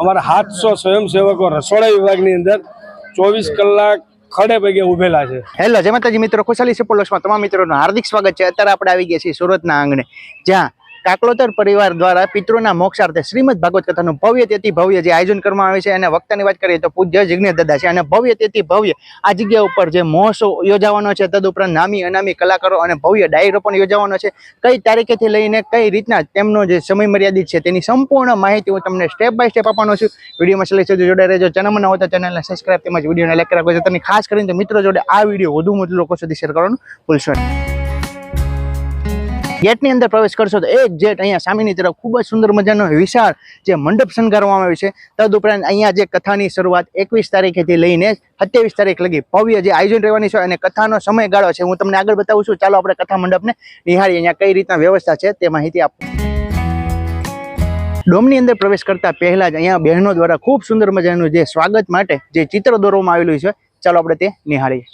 અમારા સાતસો સ્વયંસેવકો રસોડા વિભાગની અંદર ચોવીસ કલાક ખડે પગે ઉભેલા છે. હેલો જય માતાજી મિત્રો, ખુશાલી સિપોલોસમાં તમામ મિત્રોનું હાર્દિક સ્વાગત છે. અત્યારે આપણે આવી ગયા છીએ સુરતના આંગણે. જ્યાં કાકલોતર પરિવાર દ્વારા પિતૃના મોક્ષાર્થે શ્રીમદ ભાગવત કથાનું ભવ્ય તેથી ભવ્ય જે આયોજન કરવામાં આવે છે અને વક્તાની વાત કરીએ તો પૂજ્ય જિજ્ઞેશ દાદા છે અને ભવ્ય તેથી ભવ્ય આ જગ્યા ઉપર જે મહોત્સવ યોજાવાનો છે તદુપરાંત નામી અનામી કલાકારો અને ભવ્ય ડાયરો પણ યોજાવાનો છે. કઈ તારીખેથી લઈને કઈ રીતના તેમનો જે સમય મર્યાદિત છે તેની સંપૂર્ણ માહિતી હું તમને સ્ટેપ બાય સ્ટેપ આપવાનો છું. વિડીયોમાં છેલ્લે સુધી જોડાઈ રહેજો. ચેનલમાં ન હોય તો ચેનલને સબસ્ક્રાઈબ તેમજ વિડીયોને લાઈક રાખો છો તમે ખાસ કરીને મિત્રો જોડે આ વીડિયો વધુ વધુ લોકો સુધી શેર કરવાનું ભૂલશો નહીં. ગેટની અંદર પ્રવેશ કરશો તો એક જેટ અહીંયા સામેની તરફ ખૂબ જ સુંદર મજાનો વિશાળ જે મંડપ શણગારવામાં આવ્યો છે. તદુપરાંત અહીંયા જે કથાની શરૂઆત એકવીસ તારીખેથી લઈને સત્યાવીસ તારીખ લગી ભવ્ય જે આયોજન રહેવાની છે અને કથાનો સમયગાળો છે. હું તમને આગળ બતાવું છું. ચાલો આપણે કથા મંડપને નિહાળીએ. અહીંયા કઈ રીતના વ્યવસ્થા છે તે માહિતી આપો. ડોમની અંદર પ્રવેશ કરતા પહેલા જ અહીંયા બહેનો દ્વારા ખૂબ સુંદર મજાનું જે સ્વાગત માટે જે ચિત્ર દોરવામાં આવેલું છે. ચાલો આપણે તે નિહાળીએ.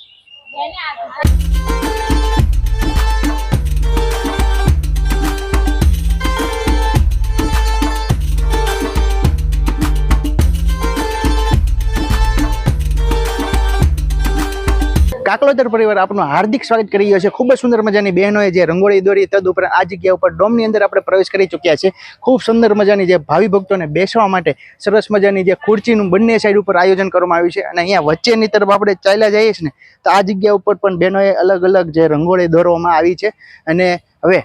કાકલોતર પરિવાર આપનું હાર્દિક સ્વાગત કરી રહ્યો છે. ખૂબ જ સુંદર મજાની બહેનોએ જે રંગોળી દોરી તદ ઉપરાંત આ જગ્યા ઉપર ડોમની અંદર આપણે પ્રવેશ કરી ચૂક્યા છે ખૂબ સુંદર મજાની જે ભાવિ ભક્તોને બેસવા માટે સરસ મજાની જે ખુરચીનું બંને સાઈડ ઉપર આયોજન કરવામાં આવ્યું છે અને અહીંયા વચ્ચેની તરફ આપણે ચાલ્યા જઈએ છીએ ને, તો આ જગ્યા ઉપર પણ બહેનોએ અલગ અલગ જે રંગોળી દોરવામાં આવી છે. અને હવે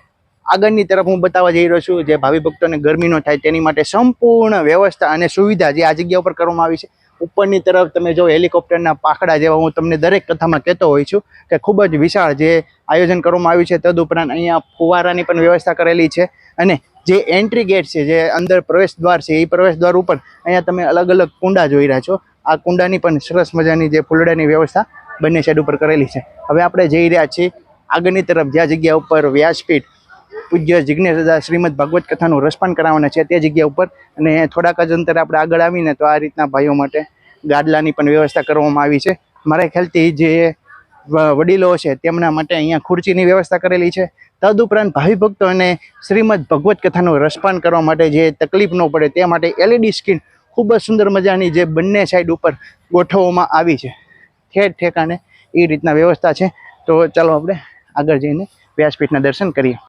આગળની તરફ હું બતાવવા જઈ રહ્યો છું, જે ભાવિ ભક્તોને ગરમી ન થાય તેની માટે સંપૂર્ણ વ્યવસ્થા અને સુવિધા જે આ જગ્યા ઉપર કરવામાં આવી છે ઉપરની તરફ તમે જો હેલિકોપ્ટરના પાખડા જેવા હું તમને દરેક કથામાં કહેતો હોઉં છું કે ખૂબ જ વિશાળ જે આયોજન કરવામાં આવ્યું છે, તદુપરાંત અહીંયા ફુવારાની પણ વ્યવસ્થા કરેલી છે અને જે એન્ટ્રી ગેટ છે, જે અંદર પ્રવેશ દ્વાર છે, એ પ્રવેશ દ્વાર ઉપર અહીંયા તમે અલગ અલગ કુંડા જોઈ રહ્યા છો. આ કુંડાની પણ સરસ મજાની જે ફૂલડાની વ્યવસ્થા બંને સાઈડ ઉપર કરેલી છે. હવે આપણે જઈ રહ્યા છીએ આગળની તરફ. જ્યાં જગ્યા ઉપર વ્યાસપીઠ પૂજ્ય જિજ્ઞેશ દાદા શ્રીમદ ભાગવત કથાનું રસપાન કરાવવાના છે તે જગ્યા ઉપર. અને થોડાક જ અંતર આપણે આગળ આવીને તો આ રીતના ભાઈઓ માટે ગાડલાની પણ વ્યવસ્થા કરવામાં આવી છે. મારા ખ્યાલથી જે વડીલો છે તેમના માટે અહીંયા ખુરચીની વ્યવસ્થા કરેલી છે. તદુપરાંત ભાવિ ભક્તોને શ્રીમદ ભગવત કથાનું રસપાન કરવા માટે જે તકલીફ ન પડે તે માટે એલઈડી સ્ક્રીન ખૂબ જ સુંદર મજાની જે બંને સાઈડ ઉપર ગોઠવવામાં આવી છે. ઠેર ઠેકાને એ રીતના વ્યવસ્થા છે. તો ચાલો આપણે આગળ જઈને વ્યાસપીઠના દર્શન કરીએ.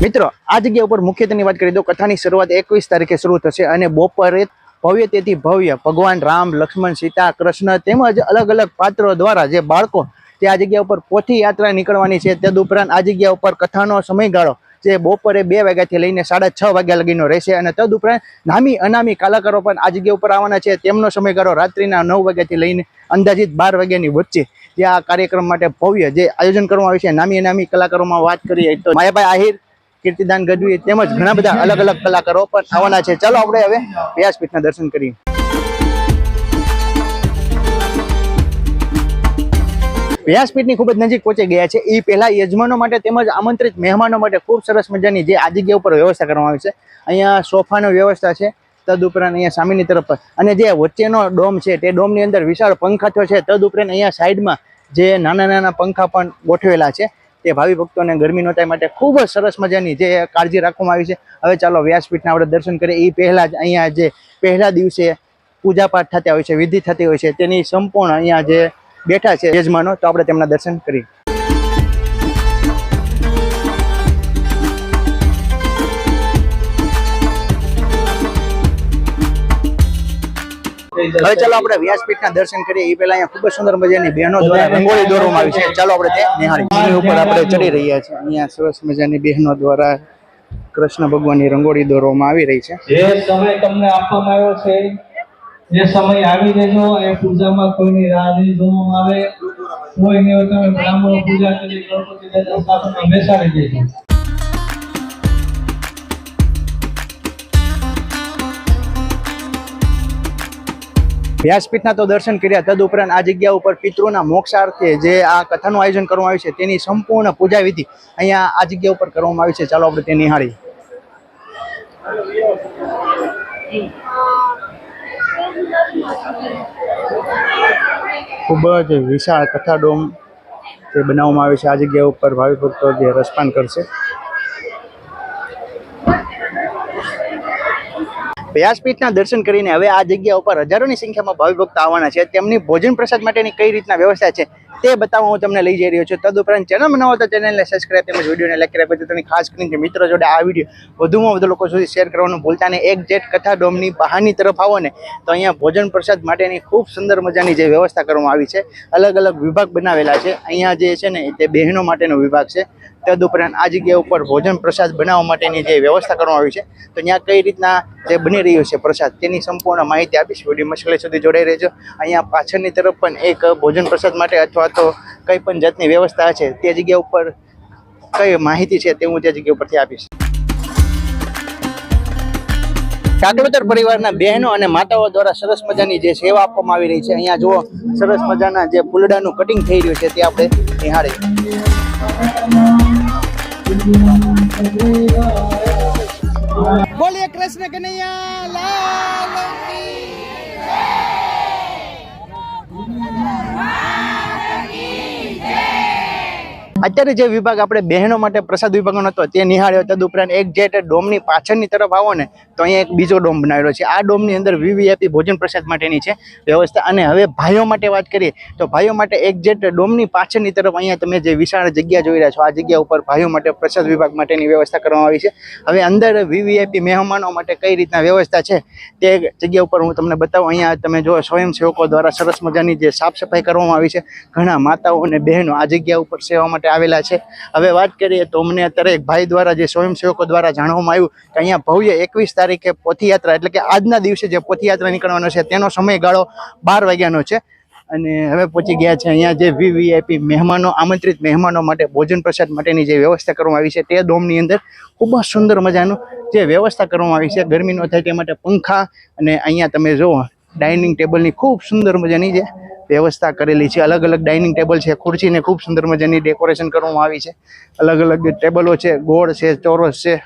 મિત્રો, આ જગ્યા ઉપર મુખ્યત્વેની વાત કરીએ તો કથાની શરૂઆત એકવીસ તારીખે શરૂ થશે અને બપોરે ભવ્ય તેથી ભવ્ય ભગવાન રામ, લક્ષ્મણ, સીતા, કૃષ્ણ તેમજ અલગ અલગ પાત્રો દ્વારા જે બાળકો તે આ જગ્યા ઉપર પોથી યાત્રા નીકળવાની છે. તદુપરાંત આ જગ્યા ઉપર કથાનો સમયગાળો જે બપોરે બે વાગ્યાથી લઈને સાડા છ વાગ્યા લગીનો રહેશે અને તદુપરાંત નામી અનામી કલાકારો પણ આ જગ્યા ઉપર આવવાના છે. તેમનો સમયગાળો રાત્રિના નવ વાગ્યાથી લઈને અંદાજિત બાર વાગ્યાની વચ્ચે જે આ કાર્યક્રમ માટે ભવ્ય જે આયોજન કરવામાં આવ્યું છે. નામી અનામી કલાકારોમાં વાત કરીએ તો માયાભાઈ આહિર કીર્તિદાન ગઢવી તેમજ ઘણા બધા અલગ અલગ કલાકારો પણ આવવાના છે. ચાલો આપણે હવે વ્યાસપીઠના દર્શન કરીએ. વ્યાસપીઠની ખૂબ જ નજીક પહોંચી ગયા છે. એ પહેલા યજમાનો માટે તેમજ આમંત્રિત મહેમાનો માટે ખૂબ સરસ મજાની જે આ જગ્યા ઉપર વ્યવસ્થા કરવામાં આવી છે. અહીંયા સોફાનો વ્યવસ્થા છે. તદુપરાંત અહીંયા સામેની તરફ અને જે વચ્ચેનો ડોમ છે તે ડોમની અંદર વિશાળ પંખાથો છે. તદ ઉપરાંત અહીંયા સાઈડમાં જે નાના નાના પંખા પણ ગોઠવેલા છે. તે ભાવિ ભક્તોને ગરમી ન માટે ખૂબ જ સરસ મજાની જે કાળજી રાખવામાં આવી છે. હવે ચાલો વ્યાસપીઠના આપણે દર્શન કરીએ. એ પહેલાં જ અહીંયા જે પહેલા દિવસે પૂજાપાઠ થતા હોય છે, વિધિ થતી હોય છે, તેની સંપૂર્ણ અહીંયા જે બેઠા છે યજમાનો, તો આપણે તેમના દર્શન કરીએ. હવે ચાલો આપણે વ્યાસપીઠના દર્શન કરીએ. એ પહેલા અહીંયા ખૂબ જ સુંદર મજાની બહેનો દ્વારા રંગોળી દોરવામાં આવી છે. ચાલો આપણે તે ઉપર આપણે ચડી રહ્યા છીએ. અહીંયા સરસ મજાની બહેનો દ્વારા કૃષ્ણ ભગવાનની રંગોળી દોરવામાં આવી રહી છે. જે સમય તમને આપવામાં આવ્યો છે એ સમય આવી રહ્યો એ પૂજામાં કોઈની રાહ નહીં જોવામાં આવે. કોઈ નહીં તમે બ્રાહ્મણો પૂજા કરી ગણપતિ સ્થાપનમાં બેસાડી વ્યાસપીઠના તો દર્શન કર્યા. તદુપરાંત આ જગ્યા ઉપર પિતૃના મોક્ષાર્થે જે આ કથાનું આયોજન કરવામાં આવ્યું છે, તેની સંપૂર્ણ પૂજા વિધિ અહીંયા આ જગ્યા ઉપર કરવામાં આવી છે. ચાલો આપણે તે નિહાળીએ. ખૂબ જ વિશાળ કથાડોમ તે બનાવવામાં આવે છે. આ જગ્યા ઉપર ભાવિ જે રસપાન કરશે. વ્યાસપીઠના દર્શન કરીને હવે આ જગ્યા ઉપર હજારોની સંખ્યામાં ભાવિ ભક્તો આવવાના છે. તેમની ભોજન પ્રસાદ માટેની કઈ રીતના વ્યવસ્થા છે તે બતાવવા હું તમને લઈ જઈ રહ્યો છું. તદુપરાંત ચેનલ બનાવો તો ચેનલને સબસ્ક્રાઈબ તેમજ વિડીયોને લાઈક કર્યા પછી તમે ખાસ કરીને મિત્રો જોડે આ વીડિયો વધુમાં વધુ લોકો સુધી શેર કરવાનું ભૂલતા નહીં. એક જેટ કથા ડોમની બહારની તરફ આવો ને તો અહીંયા ભોજન પ્રસાદ માટેની ખૂબ સુંદર મજાની જે વ્યવસ્થા કરવામાં આવી છે. અલગ અલગ વિભાગ બનાવેલા છે. અહીંયા જે છે ને તે બહેનો માટેનો વિભાગ છે. તદુપરાંત આ જગ્યા ઉપર ભોજન પ્રસાદ બનાવવા માટેની જે વ્યવસ્થા કરવામાં આવી છે, તો ત્યાં કઈ રીતના જે બની રહ્યો છે પ્રસાદ, તેની સંપૂર્ણ માહિતી આપીશ. વિડીયોમાં છેલ્લે સુધી જોડાઈ રહેજો. અહીંયા પાછળની તરફ પણ એક ભોજન પ્રસાદ માટે અથવા તો કંઈ પણ જાતની વ્યવસ્થા છે, તે જગ્યા ઉપર કઈ માહિતી છે તે હું તે જગ્યા ઉપરથી આપીશ. કાકડોતર પરિવારના બહેનો અને માતાઓ દ્વારા સરસ મજાની જે સેવા આપવામાં આવી રહી છે. અહીંયા જુઓ, સરસ મજાના જે ફૂલડાનું કટિંગ થઈ રહ્યું છે, તે આપણે નિહાળીએ. બોલીએ કૃષ્ણ કનૈયા લાલ. અત્યારે જે વિભાગ આપણે બહેનો માટે પ્રસાદ વિભાગનો હતો, તે નિહાળ્યો. તદુપરાંત એક જે ડોમની પાછળની તરફ આવો ને, તો અહીંયા એક બીજો ડોમ બનાવેલો છે. આ ડોમની અંદર વીવીઆઈપી ભોજન પ્રસાદ માટેની છે વ્યવસ્થા. અને હવે ભાઈઓ માટે વાત કરીએ, તો ભાઈઓ માટે એક જે ડોમની પાછળની તરફ અહીંયા તમે જે વિશાળ જગ્યા જોઈ રહ્યા છો, આ જગ્યા ઉપર ભાઈઓ માટે પ્રસાદ વિભાગ માટેની વ્યવસ્થા કરવામાં આવી છે. હવે અંદર વીવીઆઈપી મહેમાનો માટે કઈ રીતના વ્યવસ્થા છે, તે જગ્યા ઉપર હું તમને બતાવું. અહીંયા તમે જો સ્વયંસેવકો દ્વારા સરસ મજાની જે સાફ સફાઈ કરવામાં આવી છે. ઘણા માતાઓ અને બહેનો આ જગ્યા ઉપર સેવા માટે આવેલા છે. હવે વાત કરીએ તો અમને અત્યારે એક ભાઈ દ્વારા જે સ્વયંસેવકો દ્વારા જાણવામાં આવ્યું કે અહીંયા ભવ્ય એકવીસ તારીખે પોથીયાત્રા એટલે કે આજના દિવસે જે પોથીયાત્રા નીકળવાનો છે તેનો સમયગાળો બાર વાગ્યાનો છે. અને હવે પહોંચી ગયા છે અહીંયા જે વીવીઆઈપી મહેમાનો, આમંત્રિત મહેમાનો માટે ભોજન પ્રસાદ માટેની જે વ્યવસ્થા કરવામાં આવી છે તે ડોમની અંદર ખૂબ જ સુંદર મજાનું જે વ્યવસ્થા કરવામાં આવી છે. ગરમી ન થાય તે માટે પંખા અને અહીંયા તમે જુઓ, ડાઇનિંગ ટેબલની ખૂબ સુંદર મજાની જે વ્યવસ્થા કરેલી છે. અલગ અલગ ડાઇનિંગ ટેબલ છે ખુરશીને ખૂબ સુંદર મજાની ડેકોરેશન કરવામાં આવી છે. અલગ અલગ ટેબલો છે, ગોળ છે, ચોરસ છે.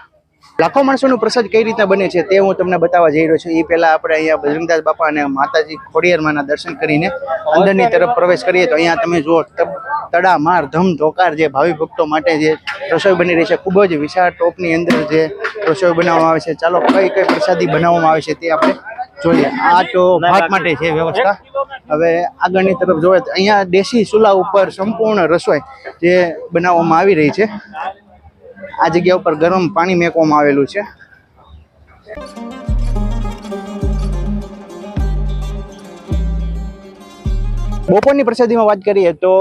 લાખો માણસોનો પ્રસાદ કઈ રીતના બને છે તે હું તમને બતાવવા જઈ રહ્યો છું. એ પહેલાં આપણે અહીંયા બજરંગદાસ બાપા અને માતાજી ખોડિયારમાંના દર્શન કરીને અંદરની તરફ પ્રવેશ કરીએ તો અહીંયા તમે જુઓ, તબ- તડા ધમ, ધોકાર જે ભાવિ ભક્તો માટે જે રસોઈ બની રહી છે, ખૂબ જ વિશાળ ટોપની અંદર જે રસોઈ બનાવવામાં આવે છે. ચાલો કઈ કઈ પ્રસાદી બનાવવામાં આવે છે તે આપણે જોઈએ. આ તો ભાત માટે છે વ્યવસ્થા. હવે આગળની તરફ જોઈએ અહીંયા દેશી ચૂલા ઉપર સંપૂર્ણ રસોઈ જે બનાવવામાં આવી રહી છે. આ જગ્યા ઉપર ગરમ પાણી મેકવામાં આવેલું છે. બપોરની પ્રસાદીમાં વાત કરીએ તો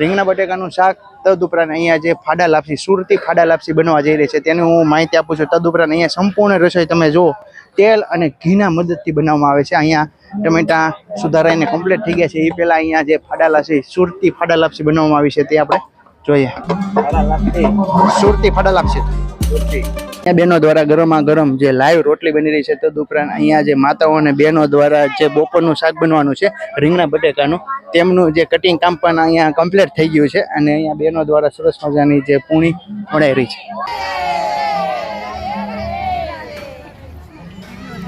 રીંગણા બટેકાનું શાક તદુપરાંત અહીંયા જે ફાડા લાપસી, સુરતી ફાડા લાપસી બનવા જઈ રહી છે. તેની હું માહિતી આપું છું. તદુપરાંત અહીંયા સંપૂર્ણ રસોઈ તમે જુઓ. તેલ અને ઘીના મદદથી બનાવવામાં આવે છે. અહીંયા ટમેટા સુધારાઈને કમ્પ્લીટ થઈ ગયા છે. એ પહેલાં અહીંયા જે ફાડા લાપસી સુરતી ફાડા લાપસી બનાવવામાં આવી છે તે આપણે જોઈએ. સુરતી ફાડા લાપસી અહીંયા બહેનો દ્વારા ગરમા ગરમ જે લાઈવ રોટલી બની રહી છે તદુપરાંત અહીંયા જે માતાઓ અને બહેનો દ્વારા જે બપોરનું શાક બનવાનું છે, રીંગણા બટેકાનું, તેમનું જે કટિંગ કામ પણ અહીંયા કમ્પ્લીટ થઈ ગયું છે અને અહીંયા બહેનો દ્વારા સરસ મજાની જે પૂણી વણાઈ રહી છે.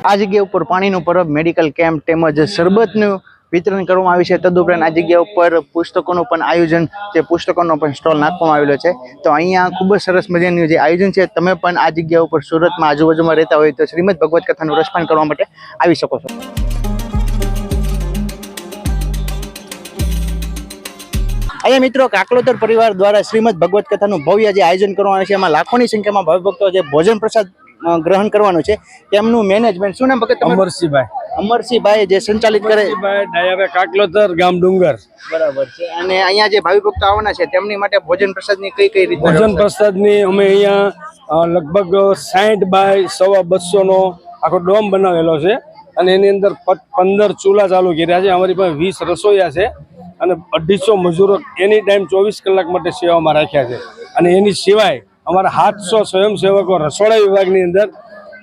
આ જગ્યા ઉપર પાણીનું પરબ મેડિકલ કેમ્પ તેમજ શરબતનું વિતરણ કરવામાં આવ્યું છે. તદુપરાંત આ જગ્યા ઉપર પુસ્તકોનું પણ આયોજન, જે પુસ્તકોનો પણ સ્ટોલ નાખવામાં આવેલો છે. તો અહીંયા ખૂબ જ સરસ મજાનું જે આયોજન છે, તમે પણ આ જગ્યા ઉપર સુરતમાં આજુબાજુમાં રહેતા હોય તો શ્રીમદ ભગવત કથાનું રસપાન કરવા માટે આવી શકો છો. અહીંયા મિત્રો કાકલોતર પરિવાર દ્વારા શ્રીમદ ભગવત કથાનું ભવ્ય જે આયોજન કરવાનું છે, એમાં લાખોની સંખ્યામાં ભક્તો જે ભોજન પ્રસાદ ગ્રહણ કરવાનું છે. તેમનું મેનેજમેન્ટ શું નામ ભગત? અમરસિંહભાઈ. અમરસિંહભાઈ જે સંચાલિત કરે અમરસિંહભાઈ કાકલોતર ગામ ડુંગર. બરાબર છે. અને અહીંયા જે ભાવિ ભક્તો આવવાના છે તેમની માટે ભોજન પ્રસાદની કઈ કઈ રીતે ભોજન પ્રસાદની અમે અહીંયા લગભગ સાઠ બાય સવા બસો નો આખો ડોમ બનાવેલો છે. અને એની અંદર પંદર ચૂલા ચાલુ કર્યા છે. અમારી પાસે વીસ રસોઈયા છે. અને અઢીસો મજૂરો એની ટાઈમ ચોવીસ કલાક માટે સેવામાં રાખ્યા છે. અને એની સિવાય અમારા સાતસો સ્વયંસેવકો રસોડા વિભાગની અંદર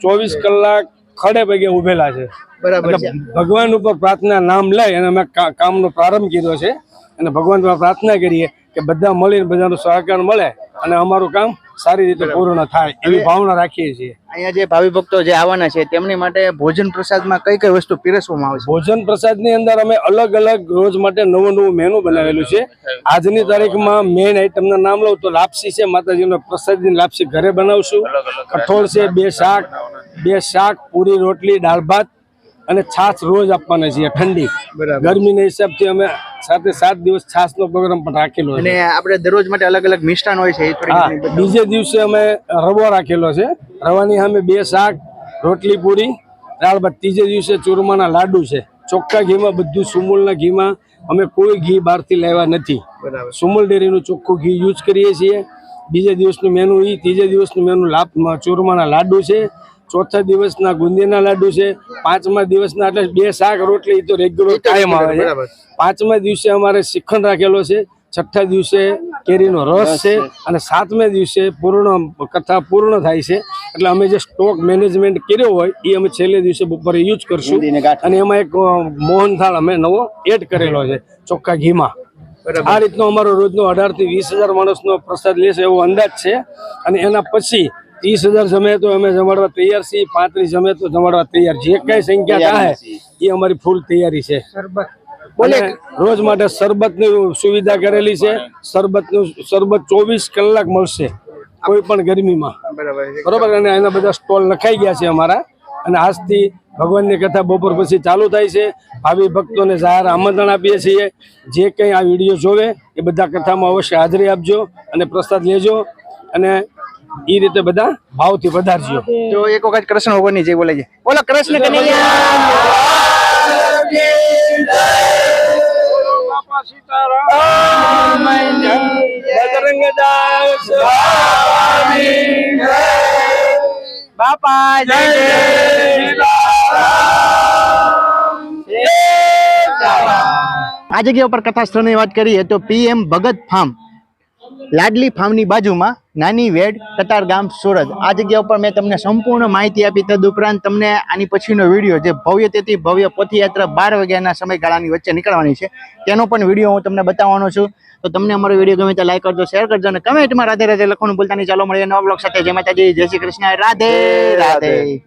ચોવીસ કલાક ખડે પગે ઉભેલા છે. બરાબર ભગવાન ઉપર પ્રાર્થના નામ લઈ અને અમે કામનો પ્રારંભ કીધો છે. અને ભગવાન પ્રાર્થના કરીએ કે બધા મળીને બધાનો સહકાર મળે અને અમારું કામ સારી રીતે પૂર્ણ થાય એવી ભાવના રાખીએ છીએ. અહીંયા જે ભાવિ ભક્તો જે આવવાના છે તેમની માટે ભોજન પ્રસાદમાં કઈ કઈ વસ્તુ પીરસવામાં આવે છે? ભોજન પ્રસાદની અંદર અમે અલગ અલગ રોજ માટે નવું નવું મેનુ બનાવેલું છે. આજની તારીખમાં મેઇન આઈટમના નામ લઉં તો લાપસી છે. માતાજીનો પ્રસાદની લાપસી ઘરે બનાવશું. કઠોળ છે બે શાક બે શાક પૂરી રોટલી દાળ ભાત અને છાશ રોજ આપવાના છીએ ઠંડી. ગરમીના હિસાબથી અમે સાથે સાત દિવસ છાશનો પ્રોગ્રામ પણ રાખેલો છે. અને આપણે દરરોજ માટે અલગ અલગ મિષ્ટાન હોય છે બીજે દિવસે અમે રવો રાખેલો છે. રવાની સામે બે શાક રોટલી પૂરી ત્યારબાદ ત્રીજે દિવસે ચૂરમાના લાડુ છે. ચોખ્ખા ઘીમાં બધું સુમૂલના ઘીમાં અમે કોઈ ઘી બહારથી લેવા નથી. બરાબર. સુમૂલ ડેરીનું ચોખ્ખું ઘી યુઝ કરીએ છીએ. બીજે દિવસનું મેનુ એ ત્રીજે દિવસનું મેનુ લાભ ચૂરમાના લાડુ છે. ચોથા દિવસના ગુંદીના લાડુ છે પાંચમા દિવસના એટલે બે શાક રોટલી તો રેગ્યુલર કાયમ આવે છે. પાંચમા દિવસે અમારે શ્રીખંડ રાખેલો છે છઠ્ઠા દિવસે કેરીનો રસ છે અને સાતમા દિવસે પૂર્ણ કથા પૂર્ણ થાય છે. એટલે અમે જે સ્ટોક મેનેજમેન્ટ કર્યો હોય એ અમે છેલ્લે દિવસે બપોરે યુઝ કરશું. અને એમાં એક મોહનથાળ અમે નવો એડ કરેલો છે ચોખ્ખા ઘીમાં. આ રીતનો અમારો રોજનો અઢારથી વીસ હજાર માણસનો પ્રસાદ લેશે એવો અંદાજ છે. અને એના પછી ત્રીસ હજાર જમે તો અમે જમાડવા તૈયાર છીએ પાંત્રીસ જમે તો જમાડવા તૈયાર જે કઈ સંખ્યા થાય એ અમારી ફૂલ તૈયારી છે. બોલે. રોજ માટે શરબતની સુવિધા કરેલી છે. શરબતનું શરબત ચોવીસ કલાક મળશે કોઈ પણ ગરમીમાં. બરોબર. અને એના બધા સ્ટોલ લખાઈ ગયા છે અમારા. અને આજથી ભગવાનની કથા બપોર પછી ચાલુ થાય છે. આવી ભક્તોને જાહેર આમંત્રણ આપીએ છીએ. જે કંઈ આ વીડિયો જોવે એ બધા કથામાં અવશ્ય હાજરી આપજો અને પ્રસાદ લેજો. અને એ રીતે બધા ભાવથી વધારજો તો એક વખત કૃષ્ણ ભગવાનની જય બોલાય છે. બોલો કૃષ્ણ કનૈયા. બાપા જય આ જગ્યા ઉપર કથાસ્થળની વાત કરીએ તો પીએમ ભગત ફાર્મ લાડલી ફાર્મની બાજુમાં નાની વેડ, કતાર ગામ, સુરત. આ જગ્યા ઉપર મેં તમને સંપૂર્ણ માહિતી આપી. તદુપરાંત તમને આની પછીનો વીડિયો, જે ભવ્ય તેથી ભવ્ય પથયાત્રા બાર વાગ્યાના સમયગાળાની વચ્ચે નીકળવાની છે, તેનો પણ વીડિયો હું તમને બતાવવાનો છું. તો તમને અમારો વીડિયો ગમે તો લાઈક કરજો શેર કરજો અને કમેન્ટમાં રાધે રાધે લખવાનું ભૂલતા નહીં. ચાલો મળીએ નવા બ્લોગ સાથે. જય માતાજી, જય શ્રી કૃષ્ણ. રાધે રાધે.